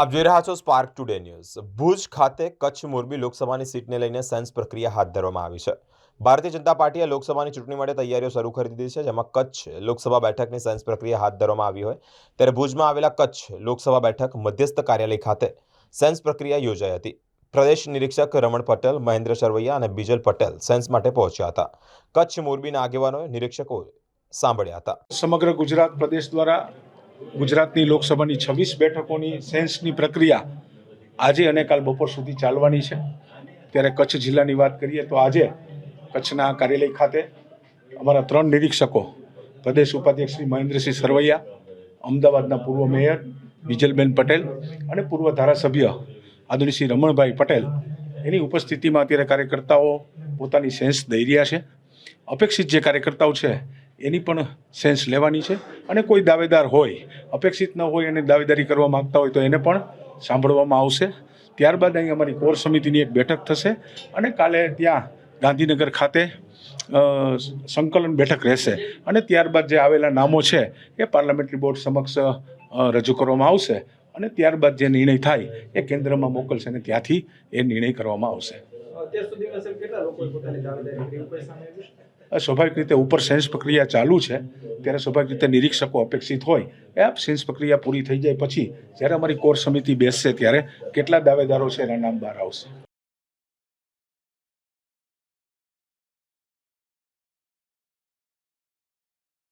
આપ જોઈ રહ્યા છો સ્પાર્ક ટુડે ન્યૂઝ ભુજ ખાતે કચ્છ મોરબી લોકસભાની સીટને લઈને સેન્સ પ્રક્રિયા હાથ ધરવામાં આવી છે. ભારતીય જનતા પાર્ટીએ લોકસભાની ચૂંટણી માટે તૈયારીઓ શરૂ કરી દીધી છે, જેમાં કચ્છ લોકસભા બેઠકની સેન્સ પ્રક્રિયા હાથ ધરવામાં આવી હોય. ત્યારે ભુજમાં આવેલા કચ્છ લોકસભા બેઠક મધ્યસ્થ કાર્યાલય ખાતે સેન્સ પ્રક્રિયા યોજાઈ હતી. પ્રદેશ નિરીક્ષક રમણ પટેલ, મહેન્દ્ર સરવૈયા અને બીજલ પટેલ સેન્સ માટે પહોંચ્યા હતા. કચ્છ મોરબીના આગેવાનોએ નિરીક્ષકો સાંભળ્યા હતા. સમગ્ર ગુજરાત પ્રદેશ દ્વારા ગુજરાતની લોકસભાની છવ્વીસ બેઠકોની સેન્સની પ્રક્રિયા આજે અને કાલ બપોર સુધી ચાલવાની છે. ત્યારે કચ્છ જિલ્લાની વાત કરીએ તો આજે કચ્છના કાર્યાલય ખાતે અમારા ત્રણ નિરીક્ષકો, પ્રદેશ ઉપાધ્યક્ષ શ્રી મહેન્દ્રસિંહ સરવૈયા, અમદાવાદના પૂર્વ મેયર બીજલબેન પટેલ અને પૂર્વ ધારાસભ્ય આદરણીય શ્રી રમણભાઈ પટેલ. એની ઉપસ્થિતિમાં અત્યારે કાર્યકર્તાઓ પોતાની સેન્સ દઈ રહ્યા છે. અપેક્ષિત જે કાર્યકર્તાઓ છે એની પણ સેન્સ લેવાની છે. અને કોઈ દાવેદાર હોય, અપેક્ષિત ન હોય અને દાવેદારી કરવા માગતા હોય તો એને પણ સાંભળવામાં આવશે. ત્યારબાદ અહીં અમારી કોર સમિતિની એક બેઠક થશે અને કાલે ત્યાં ગાંધીનગર ખાતે સંકલન બેઠક રહેશે. અને ત્યારબાદ જે આવેલા નામો છે એ પાર્લામેન્ટરી બોર્ડ સમક્ષ રજૂ કરવામાં આવશે. અને ત્યારબાદ જે નિર્ણય થાય એ કેન્દ્રમાં મોકલશે અને ત્યાંથી એ નિર્ણય કરવામાં આવશે. અત્યાર સુધીમાં સ્વાભાવિક રીતે ઉપર સેન્સ પ્રક્રિયા ચાલુ છે. ત્યારે સ્વાભાવિક રીતે નિરીક્ષકો અપેક્ષિત હોય એ સેન્સ પ્રક્રિયા પૂરી થઈ જાય પછી જ્યારે અમારી કોર સમિતિ બેસશે ત્યારે કેટલા દાવેદારો છે એના નામ બહાર આવશે.